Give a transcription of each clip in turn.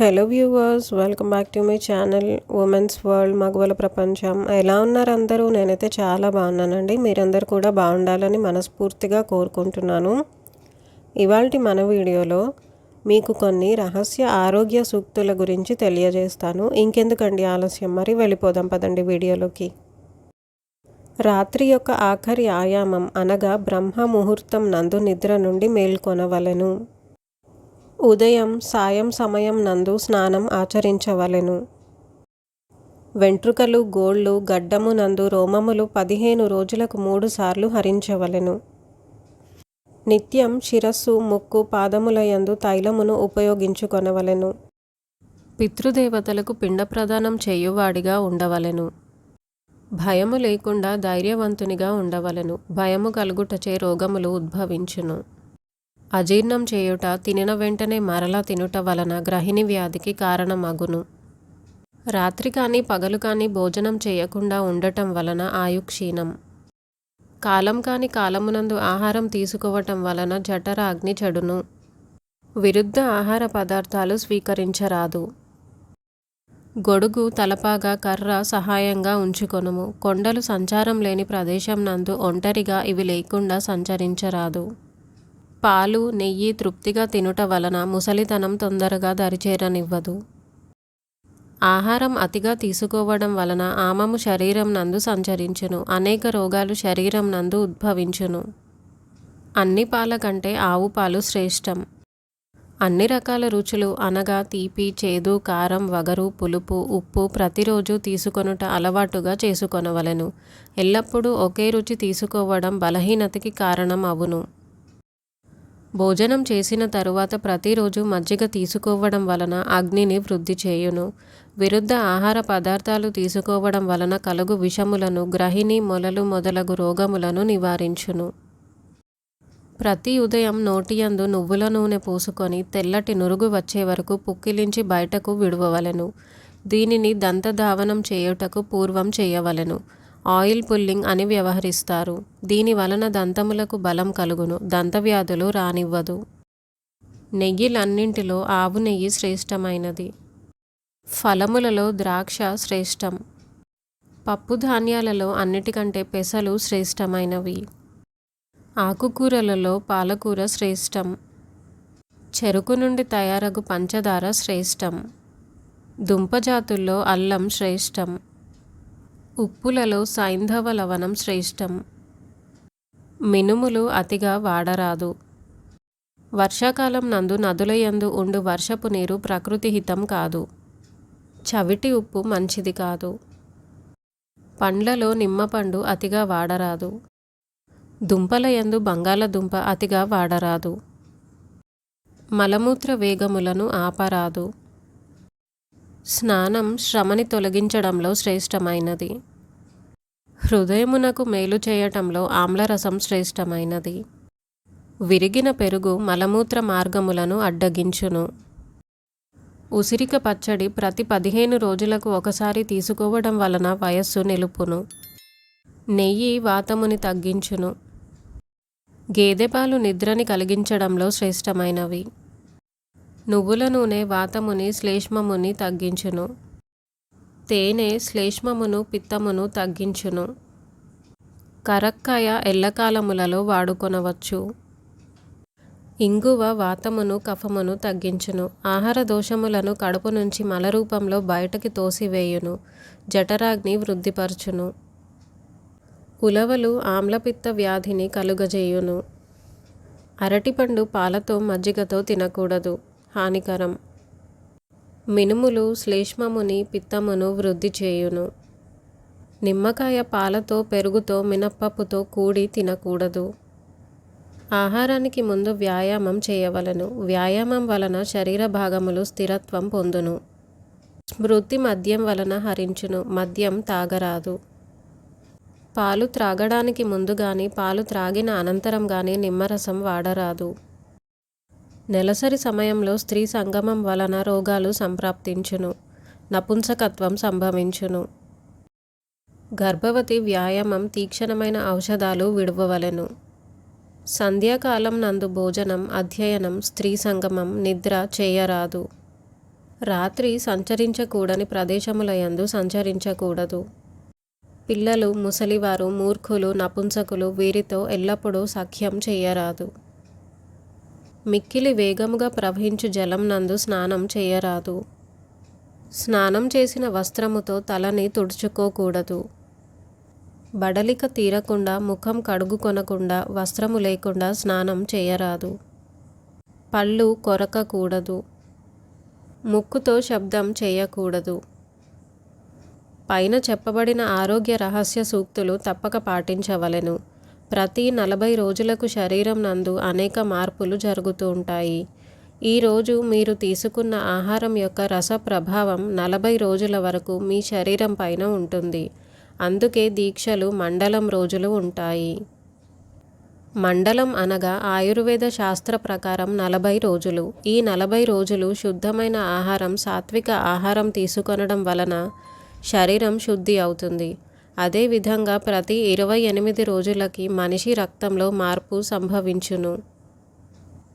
Hello viewers welcome back to my channel women's world మగవల ప్రపంచం. ఎలా ఉన్నారు అందరూ? నేనైతే చాలా బాగున్నానండి. మీరందరూ కూడా బాగుండాలని మనస్ఫూర్తిగా కోరుకుంటున్నాను. ఇవాళ మన వీడియోలో మీకు కొన్ని రహస్య ఆరోగ్య సూక్తుల గురించి తెలియజేస్తాను. ఇంకెందుకండి ఆలస్యం? మరి వెళ్ళిపోదాం పదండి వీడియోలోకి. రాత్రి యొక్క ఆఖరి ఆయామం అనగా బ్రహ్మ ముహూర్తం నందు నిద్ర నుండి మేల్కొనవలెను. ఉదయం సాయం సమయం నందు స్నానం ఆచరించవలెను. వెంట్రుకలు గోళ్ళు గడ్డము నందు రోమములు పదిహేను రోజులకు మూడు సార్లు హరించవలెను. నిత్యం శిరస్సు ముక్కు పాదములయందు తైలమును ఉపయోగించుకొనవలెను. పితృదేవతలకు పిండ ప్రదానం చేయువాడిగా ఉండవలెను. భయము లేకుండా ధైర్యవంతునిగా ఉండవలెను. భయము కలుగుటచే రోగములు ఉద్భవించును. అజీర్ణం చేయుట తినిన వెంటనే మరలా తినుట వలన గ్రహిణి వ్యాధికి కారణమగును. రాత్రి కానీ పగలు కానీ భోజనం చేయకుండా ఉండటం వలన ఆయుక్షీణం. కాలం కాని కాలమునందు ఆహారం తీసుకోవటం వలన జఠరాగ్ని చెడును. విరుద్ధ ఆహార పదార్థాలు స్వీకరించరాదు. గొడుగు తలపాగా కర్ర సహాయంగా ఉంచుకొనుము. కొండలు సంచారం లేని ప్రదేశం నందు ఒంటరిగా ఇవి లేకుండా సంచరించరాదు. పాలు నెయ్యి తృప్తిగా తినుట వలన ముసలితనం తొందరగా దరిచేరనివ్వదు. ఆహారం అతిగా తీసుకోవడం వలన ఆమము శరీరం నందు సంచరించును. అనేక రోగాలు శరీరం నందు ఉద్భవించును. అన్ని పాల కంటే ఆవు పాలు శ్రేష్టం. అన్ని రకాల రుచులు అనగా తీపి చేదు కారం వగరు పులుపు ఉప్పు ప్రతిరోజు తీసుకొనుట అలవాటుగా చేసుకొనవలెను. ఎల్లప్పుడూ ఒకే రుచి తీసుకోవడం బలహీనతకి కారణం అవును. భోజనం చేసిన తరువాత ప్రతిరోజు మజ్జిగ తీసుకోవడం వలన అగ్నిని వృద్ధి చేయును. విరుద్ధ ఆహార పదార్థాలు తీసుకోవడం వలన కలుగు విషములను గ్రహిణి మొలలు మొదలగు రోగములను నివారించును. ప్రతి ఉదయం నోటియందు నువ్వుల నూనె పూసుకొని తెల్లటి నురుగు వచ్చే వరకు పుక్కిలించి బయటకు విడువవలెను. దీనిని దంతధావనం చేయుటకు పూర్వం చేయవలెను. ఆయిల్ పుల్లింగ్ అని వ్యవహరిస్తారు. దీని వలన దంతములకు బలం కలుగును దంతవ్యాధులు రానివ్వదు. నెయ్యిలన్నింటిలో ఆవు నెయ్యి శ్రేష్టమైనది. ఫలములలో ద్రాక్ష శ్రేష్టం. పప్పు ధాన్యాలలో అన్నిటికంటే పెసలు శ్రేష్టమైనవి. ఆకుకూరలలో పాలకూర శ్రేష్టం. చెరుకు నుండి తయారగు పంచదార శ్రేష్టం. దుంపజాతుల్లో అల్లం శ్రేష్టం. ఉప్పులలో సైంధవ లవణం శ్రేష్టం. మినుములు అతిగా వాడరాదు. వర్షాకాలం నందు నదులయందు ఉండు వర్షపు నీరు ప్రకృతి హితం కాదు. చవిటి ఉప్పు మంచిది కాదు. పండ్లలో నిమ్మపండు అతిగా వాడరాదు. దుంపలయందు బంగాళదుంప అతిగా వాడరాదు. మలమూత్ర వేగములను ఆపరాదు. స్నానం శ్రమని తొలగించడంలో శ్రేష్టమైనది. హృదయమునకు మేలు చేయటంలో ఆమ్లరసం శ్రేష్టమైనది. విరిగిన పెరుగు మలమూత్ర మార్గములను అడ్డగించును. ఉసిరిక పచ్చడి ప్రతి పదిహేను రోజులకు ఒకసారి తీసుకోవడం వలన వయస్సు నిలుపును. నెయ్యి వాతముని తగ్గించును. గేదెపాలు నిద్రని కలిగించడంలో శ్రేష్టమైనవి. నువ్వుల నూనె వాతముని శ్లేష్మముని తగ్గించును. తేనె శ్లేష్మమును పిత్తమును తగ్గించును. కరక్కాయ ఎల్లకాలములలో వాడుకొనవచ్చు. ఇంగువ వాతమును కఫమును తగ్గించును. ఆహార దోషములను కడుపు నుంచి మల రూపంలో బయటకి తోసివేయును. జఠరాగ్ని వృద్ధిపరచును. ఉలవలు ఆమ్లపిత్త వ్యాధిని కలుగజేయును. అరటిపండు పాలతో మజ్జిగతో తినకూడదు. హానికరం. మినుములు శ్లేష్మముని పిత్తమును వృద్ధి చేయును. నిమ్మకాయ పాలతో పెరుగుతో మినప్పప్పుతో కూడి తినకూడదు. ఆహారానికి ముందు వ్యాయామం చేయవలను. వ్యాయామం వలన శరీర భాగములు స్థిరత్వం పొందును. స్మృతి మద్యం వలన హరించును. మద్యం తాగరాదు. పాలు త్రాగడానికి ముందు కానీ పాలు త్రాగిన అనంతరం కానీ నిమ్మరసం వాడరాదు. నెలసరి సమయంలో స్త్రీ సంగమం వలన రోగాలు సంప్రాప్తించును. నపుంసకత్వం సంభవించును. గర్భవతి వ్యాయామం తీక్షణమైన ఔషధాలు విడువవలెను. సంధ్యాకాలం నందు భోజనం అధ్యయనం స్త్రీ సంగమం నిద్ర చేయరాదు. రాత్రి సంచరించకూడని ప్రదేశములయందు సంచరించకూడదు. పిల్లలు ముసలివారు మూర్ఖులు నపుంసకులు వీరితో ఎల్లప్పుడూ సఖ్యం చేయరాదు. మిక్కిలి వేగముగా ప్రవహించు జలం నందు స్నానం చేయరాదు. స్నానం చేసిన వస్త్రముతో తలని తుడుచుకోకూడదు. బడలిక తీరకుండా ముఖం కడుగుకొనకుండా వస్త్రము లేకుండా స్నానం చేయరాదు. పళ్ళు కొరకకూడదు. ముక్కుతో శబ్దం చేయకూడదు. పైన చెప్పబడిన ఆరోగ్య రహస్య సూక్తులు తప్పక పాటించవలెను. ప్రతి నలభై రోజులకు శరీరం నందు అనేక మార్పులు జరుగుతూ ఉంటాయి. ఈరోజు మీరు తీసుకున్న ఆహారం యొక్క రస ప్రభావం నలభై రోజుల వరకు మీ శరీరం పైన ఉంటుంది. అందుకే దీక్షలు మండలం రోజులు ఉంటాయి. మండలం అనగా ఆయుర్వేద శాస్త్ర ప్రకారం నలభై రోజులు. ఈ నలభై రోజులు శుద్ధమైన ఆహారం సాత్విక ఆహారం తీసుకొనడం వలన శరీరం శుద్ధి అవుతుంది. అదేవిధంగా ప్రతి ఇరవై ఎనిమిది రోజులకి మనిషి రక్తంలో మార్పు సంభవించును.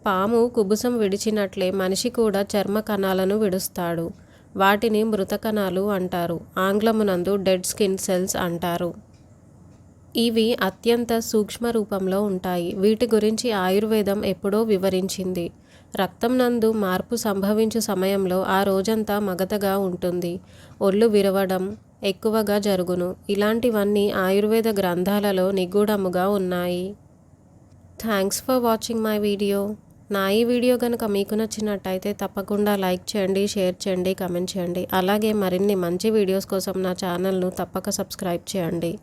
పాము కుబుసం విడిచినట్లే మనిషి కూడా చర్మ కణాలను విడుస్తాడు. వాటిని మృత కణాలు అంటారు. ఆంగ్లమునందు డెడ్ స్కిన్ సెల్స్ అంటారు. ఇవి అత్యంత సూక్ష్మ రూపంలో ఉంటాయి. వీటి గురించి ఆయుర్వేదం ఎప్పుడో వివరించింది. రక్తం నందు మార్పు సంభవించు సమయంలో ఆ రోజంతా మగతగా ఉంటుంది. ఒళ్ళు విరవడం ఎక్కువగా జరుగును. ఇలాంటివన్నీ ఆయుర్వేద గ్రంథాలలో నిగూఢముగా ఉన్నాయి. Thanks for watching my video. నా ఈ వీడియో కనుక మీకు నచ్చినట్టయితే తప్పకుండా లైక్ చేయండి షేర్ చేయండి కమెంట్ చేయండి. అలాగే మరిన్ని మంచి వీడియోస్ కోసం నా ఛానల్ను తప్పక సబ్స్క్రైబ్ చేయండి.